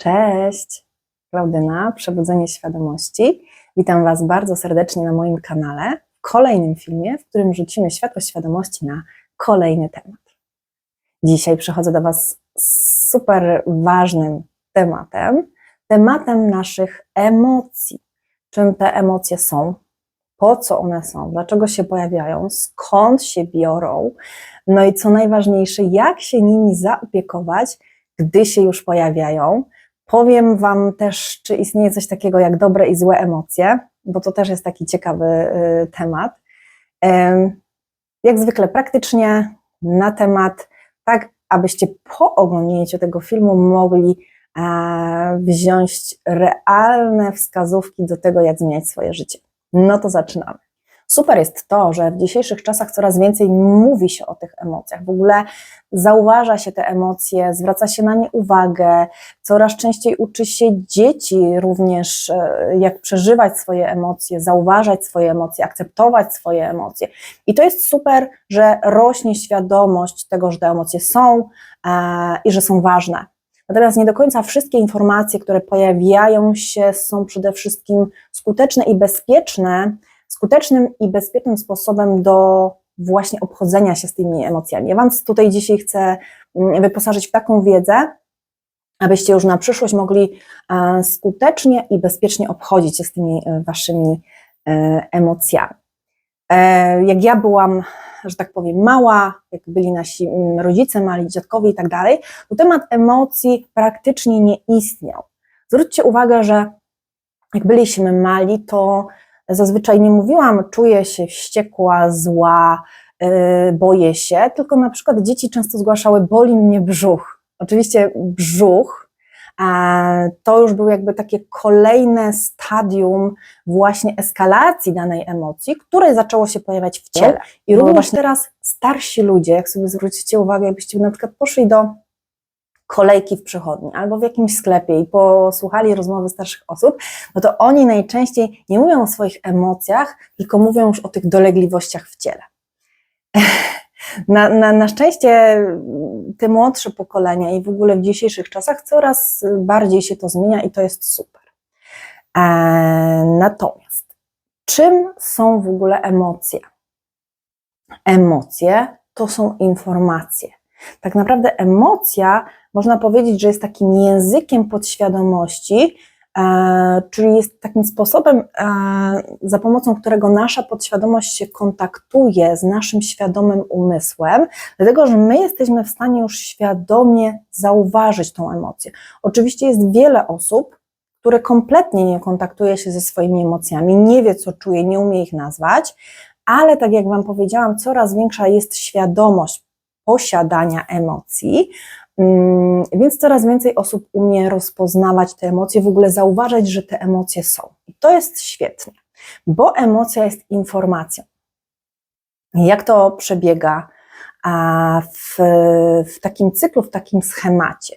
Cześć, Klaudyna, Przebudzenie Świadomości. Witam Was bardzo serdecznie na moim kanale, w kolejnym filmie, w którym rzucimy światło świadomości na kolejny temat. Dzisiaj przychodzę do Was z super ważnym tematem, tematem naszych emocji. Czym te emocje są, po co one są, dlaczego się pojawiają, skąd się biorą, no i co najważniejsze, jak się nimi zaopiekować, gdy się już pojawiają. Powiem Wam też, czy istnieje coś takiego jak dobre i złe emocje, bo to też jest taki ciekawy y, temat. Jak zwykle praktycznie na temat, tak abyście po oglądnięciu tego filmu mogli wziąć realne wskazówki do tego, jak zmieniać swoje życie. No to zaczynamy. Super jest to, że w dzisiejszych czasach coraz więcej mówi się o tych emocjach. W ogóle zauważa się te emocje, zwraca się na nie uwagę. Coraz częściej uczy się dzieci również, e, jak przeżywać swoje emocje, zauważać swoje emocje, akceptować swoje emocje. I to jest super, że rośnie świadomość tego, że te emocje są e, i że są ważne. Natomiast nie do końca wszystkie informacje, które pojawiają się, są przede wszystkim skuteczne i bezpieczne, skutecznym i bezpiecznym sposobem do właśnie obchodzenia się z tymi emocjami. Ja Wam tutaj dzisiaj chcę mm, wyposażyć w taką wiedzę, abyście już na przyszłość mogli e, skutecznie i bezpiecznie obchodzić się z tymi e, Waszymi e, emocjami. Jak ja byłam, że tak powiem, mała, jak byli nasi mm, rodzice, mali dziadkowie i tak dalej, to temat emocji praktycznie nie istniał. Zwróćcie uwagę, że jak byliśmy mali, to zazwyczaj nie mówiłam, czuję się wściekła, zła, yy, boję się, tylko na przykład dzieci często zgłaszały, boli mnie brzuch. Oczywiście brzuch to już był jakby takie kolejne stadium właśnie eskalacji danej emocji, które zaczęło się pojawiać w ciele. I również właśnie teraz starsi ludzie, jak sobie zwrócicie uwagę, jakbyście na przykład poszli do kolejki w przychodni albo w jakimś sklepie i posłuchali rozmowy starszych osób, no to oni najczęściej nie mówią o swoich emocjach, tylko mówią już o tych dolegliwościach w ciele. Na, na, na szczęście te młodsze pokolenia i w ogóle w dzisiejszych czasach coraz bardziej się to zmienia i to jest super. E, natomiast czym są w ogóle emocje? Emocje to są informacje. Tak naprawdę emocja można powiedzieć, że jest takim językiem podświadomości, e, czyli jest takim sposobem, e, za pomocą którego nasza podświadomość się kontaktuje z naszym świadomym umysłem, dlatego że my jesteśmy w stanie już świadomie zauważyć tą emocję. Oczywiście jest wiele osób, które kompletnie nie kontaktuje się ze swoimi emocjami, nie wie co czuje, nie umie ich nazwać, ale tak jak Wam powiedziałam, coraz większa jest świadomość posiadania emocji, mm, więc coraz więcej osób umie rozpoznawać te emocje, w ogóle zauważać, że te emocje są. I to jest świetnie, bo emocja jest informacją. Jak to przebiega w, w takim cyklu, w takim schemacie?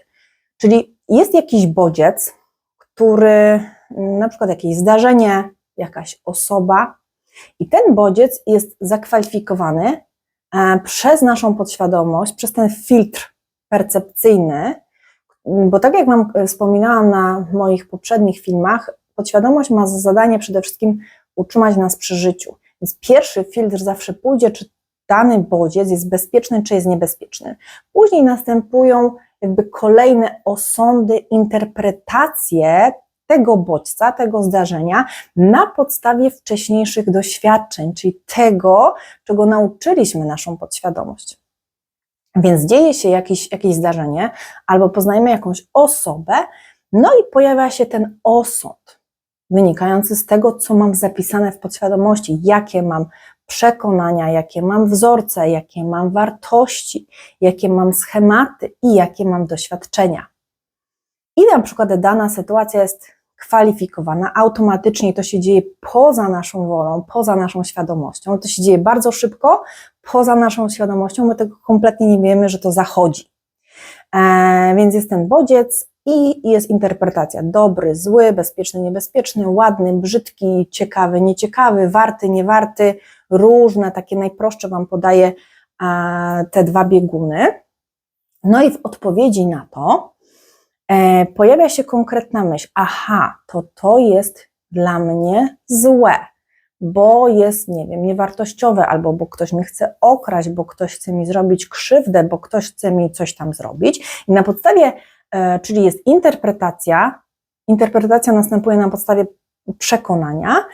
Czyli jest jakiś bodziec, który, na przykład jakieś zdarzenie, jakaś osoba, i ten bodziec jest zakwalifikowany przez naszą podświadomość, przez ten filtr percepcyjny, bo tak jak Wam e, wspominałam na moich poprzednich filmach, podświadomość ma za zadanie przede wszystkim utrzymać nas przy życiu. Więc pierwszy filtr zawsze pójdzie, czy dany bodziec jest bezpieczny, czy jest niebezpieczny. Później następują jakby kolejne osądy, interpretacje tego bodźca, tego zdarzenia na podstawie wcześniejszych doświadczeń, czyli tego, czego nauczyliśmy naszą podświadomość. Więc dzieje się jakieś, jakieś zdarzenie, albo poznajemy jakąś osobę, no i pojawia się ten osąd, wynikający z tego, co mam zapisane w podświadomości, jakie mam przekonania, jakie mam wzorce, jakie mam wartości, jakie mam schematy i jakie mam doświadczenia. I na przykład dana sytuacja jest kwalifikowana, automatycznie to się dzieje poza naszą wolą, poza naszą świadomością. To się dzieje bardzo szybko, poza naszą świadomością, my tego kompletnie nie wiemy, że to zachodzi. E, więc jest ten bodziec i jest interpretacja dobry, zły, bezpieczny, niebezpieczny, ładny, brzydki, ciekawy, nieciekawy, warty, niewarty, różne, takie najprostsze Wam podaję e, te dwa bieguny. No i w odpowiedzi na to pojawia się konkretna myśl, aha, to to jest dla mnie złe, bo jest, nie wiem, niewartościowe, albo bo ktoś mnie chce okraść, bo ktoś chce mi zrobić krzywdę, bo ktoś chce mi coś tam zrobić. I na podstawie, e, czyli jest interpretacja, interpretacja następuje na podstawie przekonania,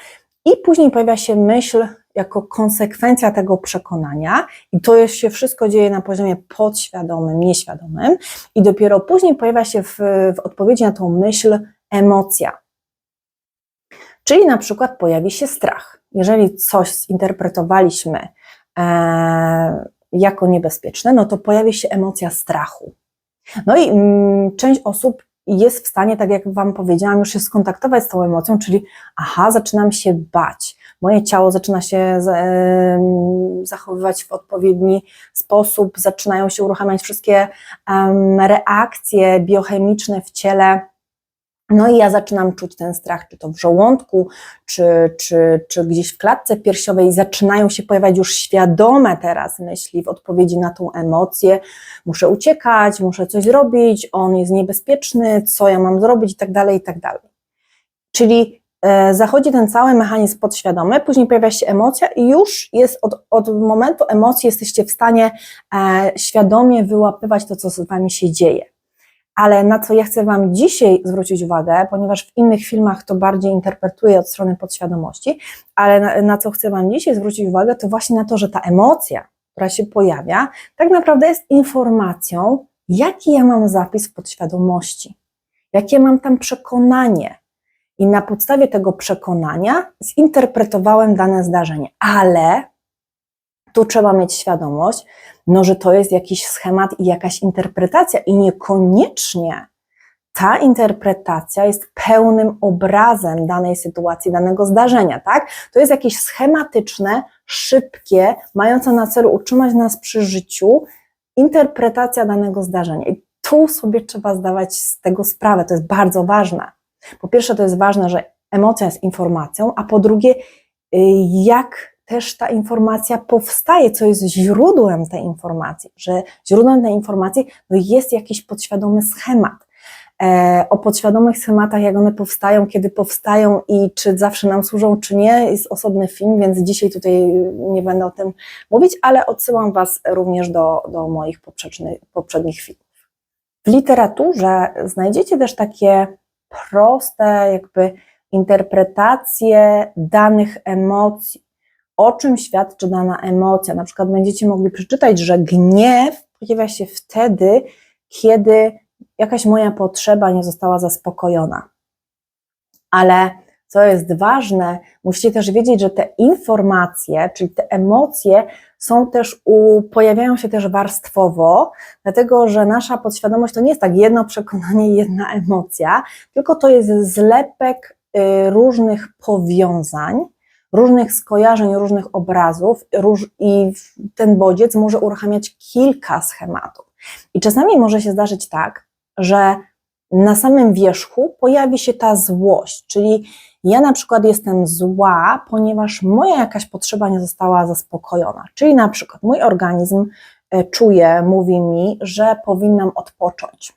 i później pojawia się myśl jako konsekwencja tego przekonania, i to jest, się wszystko dzieje na poziomie podświadomym, nieświadomym, i dopiero później pojawia się w, w odpowiedzi na tą myśl emocja. Czyli na przykład pojawi się strach. Jeżeli coś zinterpretowaliśmy e, jako niebezpieczne, no to pojawi się emocja strachu. No i mm, część osób jest w stanie, tak jak Wam powiedziałam, już się skontaktować z tą emocją, czyli aha, zaczynam się bać. Moje ciało zaczyna się zachowywać w odpowiedni sposób, zaczynają się uruchamiać wszystkie reakcje biochemiczne w ciele, no i ja zaczynam czuć ten strach, czy to w żołądku, czy, czy, czy gdzieś w klatce piersiowej, zaczynają się pojawiać już świadome teraz myśli w odpowiedzi na tą emocję. Muszę uciekać, muszę coś zrobić, on jest niebezpieczny, co ja mam zrobić i tak dalej, i tak dalej. Czyli e, zachodzi ten cały mechanizm podświadomy, później pojawia się emocja i już jest od, od momentu emocji jesteście w stanie e, świadomie wyłapywać to, co z wami się dzieje. Ale na co ja chcę Wam dzisiaj zwrócić uwagę, ponieważ w innych filmach to bardziej interpretuję od strony podświadomości, ale na, na co chcę Wam dzisiaj zwrócić uwagę, to właśnie na to, że ta emocja, która się pojawia, tak naprawdę jest informacją, jaki ja mam zapis w podświadomości, jakie mam tam przekonanie. I na podstawie tego przekonania zinterpretowałem dane zdarzenie, ale tu trzeba mieć świadomość, no, że to jest jakiś schemat i jakaś interpretacja, i niekoniecznie ta interpretacja jest pełnym obrazem danej sytuacji, danego zdarzenia, tak? To jest jakieś schematyczne, szybkie, mające na celu utrzymać nas przy życiu, interpretacja danego zdarzenia. I tu sobie trzeba zdawać z tego sprawę, to jest bardzo ważne. Po pierwsze, to jest ważne, że emocja jest informacją, a po drugie, y, jak też ta informacja powstaje, co jest źródłem tej informacji, że źródłem tej informacji no jest jakiś podświadomy schemat. E, o podświadomych schematach, jak one powstają, kiedy powstają i czy zawsze nam służą, czy nie, jest osobny film, więc dzisiaj tutaj nie będę o tym mówić, ale odsyłam Was również do, do moich poprzednich, filmów. W literaturze znajdziecie też takie proste, jakby interpretacje danych emocji, o czym świadczy dana emocja. Na przykład będziecie mogli przeczytać, że gniew pojawia się wtedy, kiedy jakaś moja potrzeba nie została zaspokojona. Ale co jest ważne, musicie też wiedzieć, że te informacje, czyli te emocje są też, u, pojawiają się też warstwowo, dlatego że nasza podświadomość to nie jest tak jedno przekonanie, jedna emocja, tylko to jest zlepek y, różnych powiązań, różnych skojarzeń, różnych obrazów róż, i ten bodziec może uruchamiać kilka schematów. I czasami może się zdarzyć tak, że na samym wierzchu pojawi się ta złość, czyli ja na przykład jestem zła, ponieważ moja jakaś potrzeba nie została zaspokojona. Czyli na przykład mój organizm e, czuje, mówi mi, że powinnam odpocząć.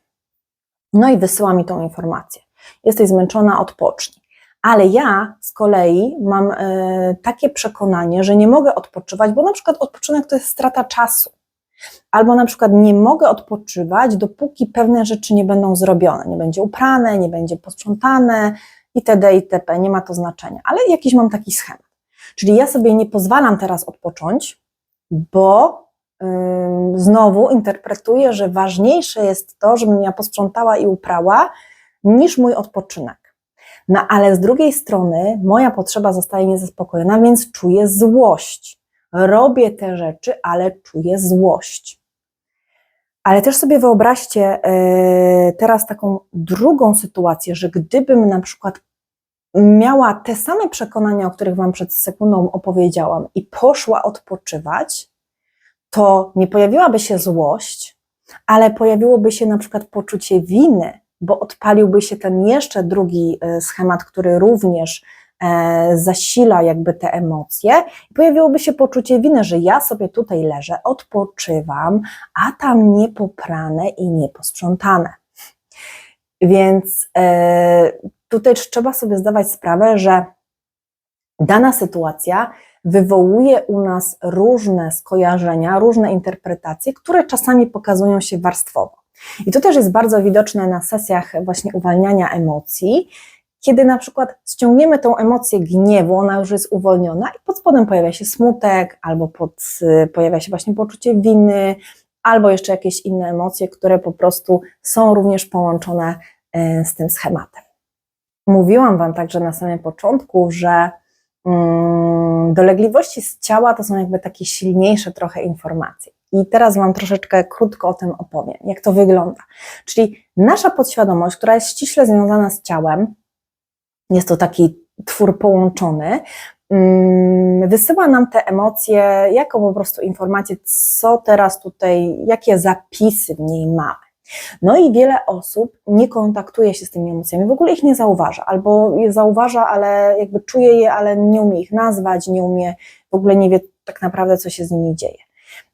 No i wysyła mi tą informację. Jesteś zmęczona, odpocznij. Ale ja z kolei mam e, takie przekonanie, że nie mogę odpoczywać, bo na przykład odpoczynek to jest strata czasu. Albo na przykład nie mogę odpoczywać, dopóki pewne rzeczy nie będą zrobione. Nie będzie uprane, nie będzie posprzątane itd. itp. Nie ma to znaczenia. Ale jakiś mam taki schemat. Czyli ja sobie nie pozwalam teraz odpocząć, bo znowu interpretuję, że ważniejsze jest to, żebym ja posprzątała i uprała, niż mój odpoczynek. No ale z drugiej strony moja potrzeba zostaje niezaspokojona, więc czuję złość. Robię te rzeczy, ale czuję złość. Ale też sobie wyobraźcie e, teraz taką drugą sytuację, że gdybym na przykład miała te same przekonania, o których Wam przed sekundą opowiedziałam, i poszła odpoczywać, to nie pojawiłaby się złość, ale pojawiłoby się na przykład poczucie winy, bo odpaliłby się ten jeszcze drugi e, schemat, który również e, zasila jakby te emocje i pojawiłoby się poczucie winy, że ja sobie tutaj leżę, odpoczywam, a tam niepoprane i nieposprzątane. Więc e, tutaj trzeba sobie zdawać sprawę, że dana sytuacja wywołuje u nas różne skojarzenia, różne interpretacje, które czasami pokazują się warstwowo. I to też jest bardzo widoczne na sesjach właśnie uwalniania emocji, kiedy na przykład ściągniemy tą emocję gniewu, ona już jest uwolniona i pod spodem pojawia się smutek, albo pod, pojawia się właśnie poczucie winy, albo jeszcze jakieś inne emocje, które po prostu są również połączone e, z tym schematem. Mówiłam Wam także na samym początku, że mm, dolegliwości z ciała to są jakby takie silniejsze trochę informacje. I teraz Wam troszeczkę krótko o tym opowiem, jak to wygląda. Czyli nasza podświadomość, która jest ściśle związana z ciałem, jest to taki twór połączony, mm, wysyła nam te emocje jako po prostu informację, co teraz tutaj, jakie zapisy w niej mamy. No i wiele osób nie kontaktuje się z tymi emocjami, w ogóle ich nie zauważa, albo je zauważa, ale jakby czuje je, ale nie umie ich nazwać, nie umie, w ogóle nie wie tak naprawdę, co się z nimi dzieje.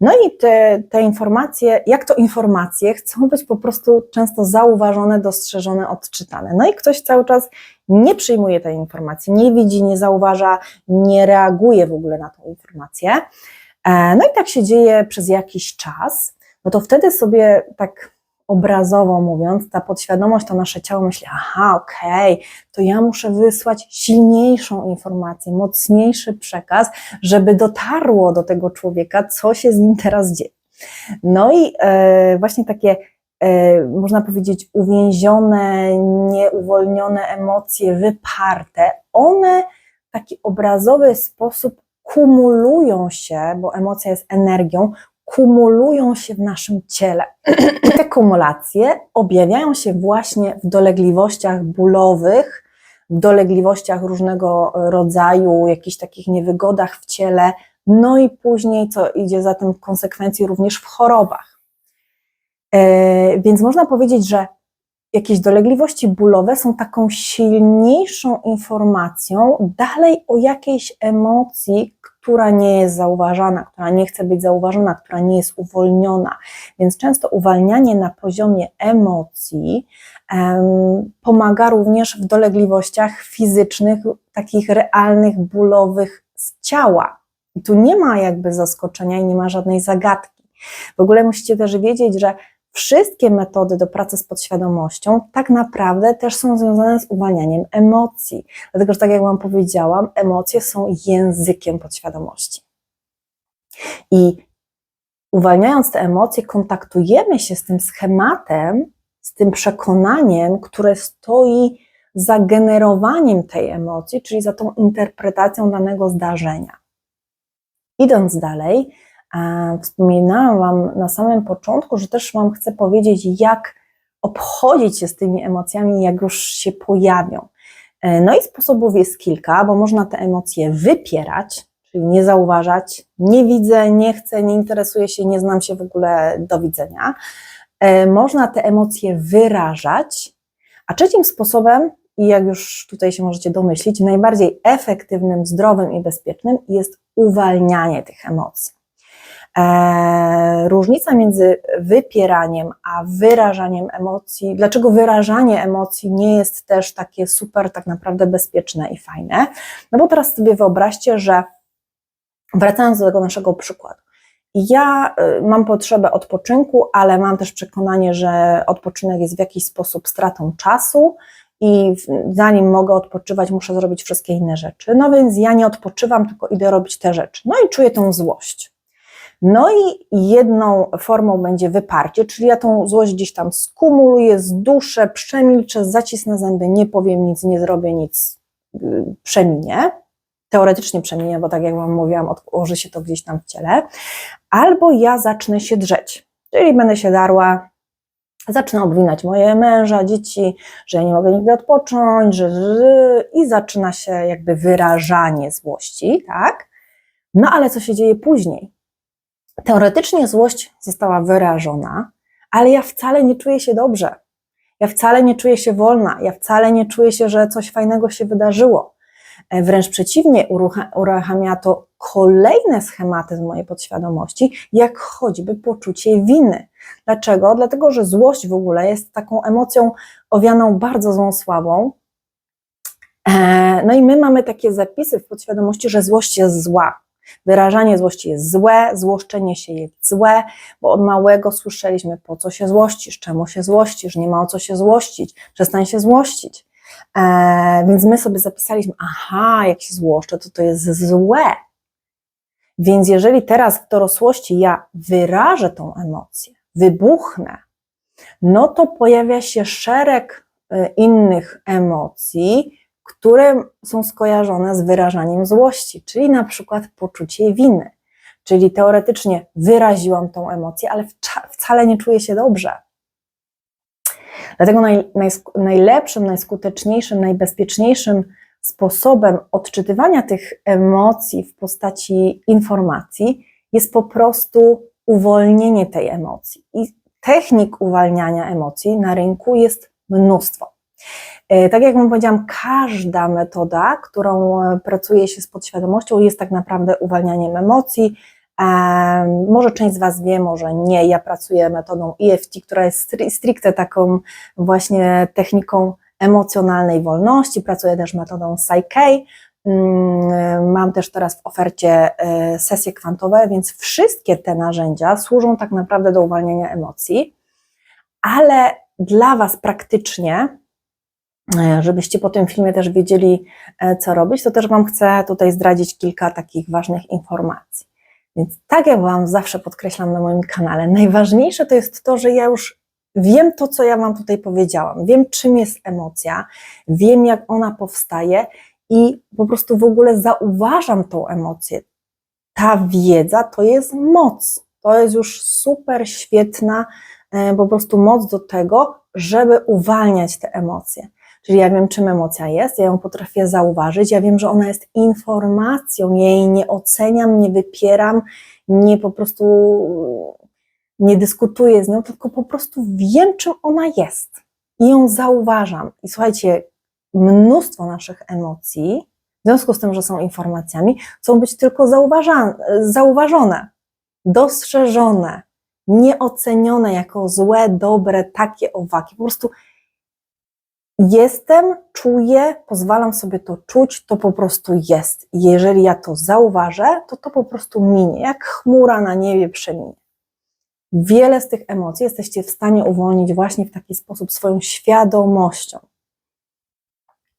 No i te, te informacje, jak to informacje, chcą być po prostu często zauważone, dostrzeżone, odczytane. No i ktoś cały czas nie przyjmuje tej informacji, nie widzi, nie zauważa, nie reaguje w ogóle na tą informację. E, no i tak się dzieje przez jakiś czas, no to wtedy sobie tak obrazowo mówiąc, ta podświadomość, to nasze ciało myśli, aha, okej, okay, to ja muszę wysłać silniejszą informację, mocniejszy przekaz, żeby dotarło do tego człowieka, co się z nim teraz dzieje. No i e, właśnie takie, e, można powiedzieć, uwięzione, nieuwolnione emocje, wyparte, one w taki obrazowy sposób kumulują się, bo emocja jest energią, kumulują się w naszym ciele. Te kumulacje objawiają się właśnie w dolegliwościach bólowych, w dolegliwościach różnego rodzaju, jakichś takich niewygodach w ciele, no i później, co idzie za tym konsekwencji, również w chorobach. E, więc można powiedzieć, że jakieś dolegliwości bólowe są taką silniejszą informacją dalej o jakiejś emocji, która nie jest zauważana, która nie chce być zauważona, która nie jest uwolniona. Więc często uwalnianie na poziomie emocji pomaga również w dolegliwościach fizycznych, takich realnych, bólowych z ciała. I tu nie ma jakby zaskoczenia i nie ma żadnej zagadki. W ogóle musicie też wiedzieć, że wszystkie metody do pracy z podświadomością tak naprawdę też są związane z uwalnianiem emocji. Dlatego, że tak jak Wam powiedziałam, emocje są językiem podświadomości. I uwalniając te emocje, kontaktujemy się z tym schematem, z tym przekonaniem, które stoi za generowaniem tej emocji, czyli za tą interpretacją danego zdarzenia. Idąc dalej, Wspominałam Wam na samym początku, że też Wam chcę powiedzieć, jak obchodzić się z tymi emocjami, jak już się pojawią. E, no i sposobów jest kilka, bo można te emocje wypierać, czyli nie zauważać, nie widzę, nie chcę, nie interesuję się, nie znam się w ogóle, do widzenia. E, można te emocje wyrażać, a trzecim sposobem, i jak już tutaj się możecie domyślić, najbardziej efektywnym, zdrowym i bezpiecznym jest uwalnianie tych emocji. E, różnica między wypieraniem a wyrażaniem emocji, dlaczego wyrażanie emocji nie jest też takie super, tak naprawdę bezpieczne i fajne? No bo teraz sobie wyobraźcie, że wracając do tego naszego przykładu, ja y, mam potrzebę odpoczynku, ale mam też przekonanie, że odpoczynek jest w jakiś sposób stratą czasu i zanim mogę odpoczywać, muszę zrobić wszystkie inne rzeczy. No więc ja nie odpoczywam, tylko idę robić te rzeczy. No i czuję tą złość. No i jedną formą będzie wyparcie, czyli ja tą złość gdzieś tam skumuluję, zduszę, przemilczę, zacisnę zęby, nie powiem nic, nie zrobię nic, y, przeminie. Teoretycznie przeminie, bo tak jak Wam mówiłam, odłoży się to gdzieś tam w ciele. Albo ja zacznę się drzeć, czyli będę się darła, zacznę obwinać moje męża, dzieci, że ja nie mogę nigdy odpocząć, że, że i zaczyna się jakby wyrażanie złości, tak? No ale co się dzieje później? Teoretycznie złość została wyrażona, ale ja wcale nie czuję się dobrze. Ja wcale nie czuję się wolna, ja wcale nie czuję się, że coś fajnego się wydarzyło. E, wręcz przeciwnie, uruchamia to kolejne schematy z mojej podświadomości, jak choćby poczucie winy. Dlaczego? Dlatego, że złość w ogóle jest taką emocją owianą bardzo złą sławą. E, no i my mamy takie zapisy w podświadomości, że złość jest zła. Wyrażanie złości jest złe, złoszczenie się jest złe, bo od małego słyszeliśmy, po co się złościsz, czemu się złościsz, nie ma o co się złościć, przestań się złościć. E, więc my sobie zapisaliśmy, aha, jak się złoszczę, to to jest złe. Więc jeżeli teraz w dorosłości ja wyrażę tą emocję, wybuchnę, no to pojawia się szereg e, innych emocji, które są skojarzone z wyrażaniem złości, czyli na przykład poczucie winy. Czyli teoretycznie wyraziłam tą emocję, ale wcale nie czuję się dobrze. Dlatego naj, naj, najlepszym, najskuteczniejszym, najbezpieczniejszym sposobem odczytywania tych emocji w postaci informacji jest po prostu uwolnienie tej emocji. I technik uwalniania emocji na rynku jest mnóstwo. E, tak jak Wam powiedziałam, każda metoda, którą e, pracuje się z podświadomością, jest tak naprawdę uwalnianiem emocji. Może część z Was wie, może nie. Ja pracuję metodą EFT, która jest stricte taką właśnie techniką emocjonalnej wolności. Pracuję też metodą Psyche. Mm, mam też teraz w ofercie e, sesje kwantowe, więc wszystkie te narzędzia służą tak naprawdę do uwalniania emocji, ale dla Was praktycznie E, żebyście po tym filmie też wiedzieli, e, co robić, to też Wam chcę tutaj zdradzić kilka takich ważnych informacji. Więc tak jak Wam zawsze podkreślam na moim kanale, najważniejsze to jest to, że ja już wiem to, co ja Wam tutaj powiedziałam. Wiem, czym jest emocja, wiem, jak ona powstaje i po prostu w ogóle zauważam tą emocję. Ta wiedza to jest moc. To jest już super świetna e, po prostu moc do tego, żeby uwalniać te emocje. Czyli ja wiem, czym emocja jest, ja ją potrafię zauważyć, ja wiem, że ona jest informacją, jej nie oceniam, nie wypieram, nie po prostu nie dyskutuję z nią, tylko po prostu wiem, czym ona jest i ją zauważam. I słuchajcie, mnóstwo naszych emocji, w związku z tym, że są informacjami, chcą być tylko zauważone, dostrzeżone, nieocenione jako złe, dobre, takie, owaki. Po prostu jestem, czuję, pozwalam sobie to czuć, to po prostu jest. jeżeli ja to zauważę, to to po prostu minie, jak chmura na niebie przeminie. Wiele z tych emocji jesteście w stanie uwolnić właśnie w taki sposób swoją świadomością.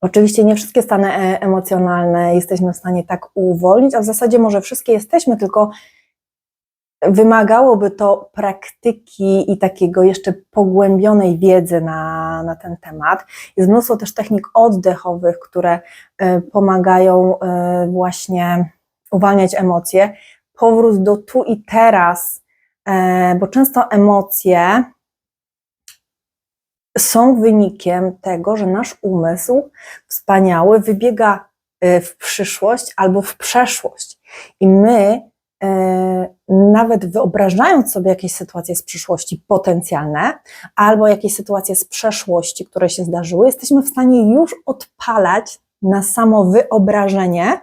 Oczywiście nie wszystkie stany e, emocjonalne jesteśmy w stanie tak uwolnić, a w zasadzie może wszystkie jesteśmy, tylko wymagałoby to praktyki i takiego jeszcze pogłębionej wiedzy na, na ten temat. Jest mnóstwo też technik oddechowych, które e, pomagają e, właśnie uwalniać emocje. Powrót do tu i teraz, e, bo często emocje są wynikiem tego, że nasz umysł wspaniały wybiega w przyszłość albo w przeszłość. I my nawet wyobrażając sobie jakieś sytuacje z przyszłości potencjalne, albo jakieś sytuacje z przeszłości, które się zdarzyły, jesteśmy w stanie już odpalać na samo wyobrażenie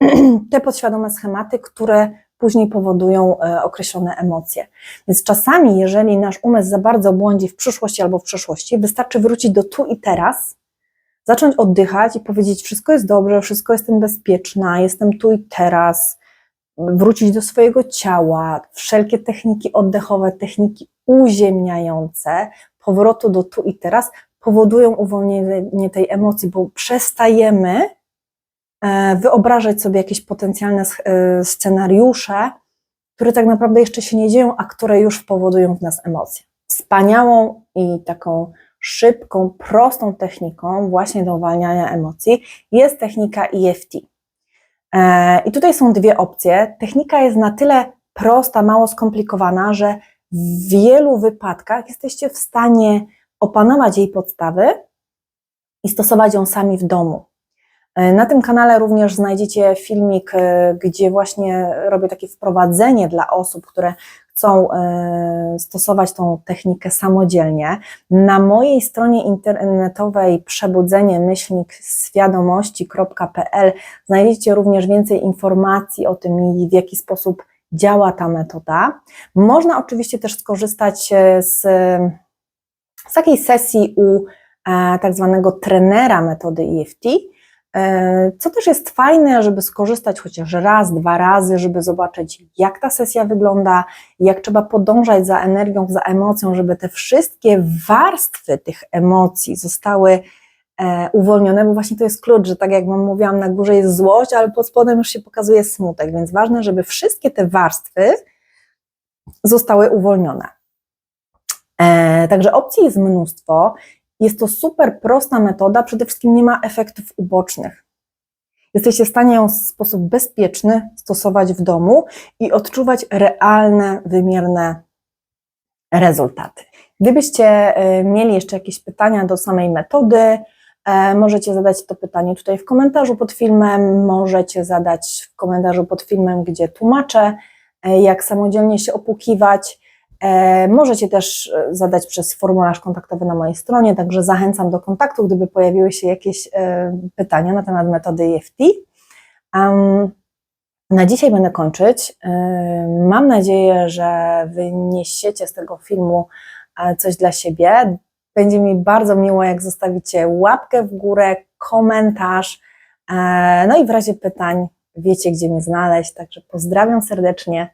te podświadome schematy, które później powodują e, określone emocje. Więc czasami, jeżeli nasz umysł za bardzo błądzi w przyszłości albo w przeszłości, wystarczy wrócić do tu i teraz, zacząć oddychać i powiedzieć: Wszystko jest dobrze, wszystko jestem bezpieczna, jestem tu i teraz wrócić do swojego ciała, wszelkie techniki oddechowe, techniki uziemniające, powrotu do tu i teraz powodują uwolnienie tej emocji, bo przestajemy e, wyobrażać sobie jakieś potencjalne e, scenariusze, które tak naprawdę jeszcze się nie dzieją, a które już powodują w nas emocje. Wspaniałą i taką szybką, prostą techniką właśnie do uwalniania emocji jest technika EFT. E, I tutaj są dwie opcje. Technika jest na tyle prosta, mało skomplikowana, że w wielu wypadkach jesteście w stanie opanować jej podstawy i stosować ją sami w domu. E, na tym kanale również znajdziecie filmik, e, gdzie właśnie robię takie wprowadzenie dla osób, które chcą e, stosować tą technikę samodzielnie. Na mojej stronie internetowej przebudzenie myślnik świadomości.pl znajdziecie również więcej informacji o tym, w jaki sposób działa ta metoda. Można oczywiście też skorzystać e, z, z takiej sesji u e, tak zwanego trenera metody EFT, co też jest fajne, żeby skorzystać chociaż raz, dwa razy, żeby zobaczyć, jak ta sesja wygląda, jak trzeba podążać za energią, za emocją, żeby te wszystkie warstwy tych emocji zostały e, uwolnione, bo właśnie to jest klucz, że tak jak Wam mówiłam, na górze jest złość, ale pod spodem już się pokazuje smutek, więc ważne, żeby wszystkie te warstwy zostały uwolnione. E, także opcji jest mnóstwo. Jest to super prosta metoda, przede wszystkim nie ma efektów ubocznych. Jesteście w stanie ją w sposób bezpieczny stosować w domu i odczuwać realne, wymierne rezultaty. Gdybyście y, mieli jeszcze jakieś pytania do samej metody, e, możecie zadać to pytanie tutaj w komentarzu pod filmem, możecie zadać w komentarzu pod filmem, gdzie tłumaczę, e, jak samodzielnie się opłukiwać. E, Możecie też e, zadać przez formularz kontaktowy na mojej stronie, także zachęcam do kontaktu, gdyby pojawiły się jakieś e, pytania na temat metody EFT. Na dzisiaj będę kończyć. Mam nadzieję, że wyniesiecie z tego filmu coś dla siebie. Będzie mi bardzo miło, jak zostawicie łapkę w górę, komentarz. No i w razie pytań wiecie, gdzie mnie znaleźć. Także pozdrawiam serdecznie.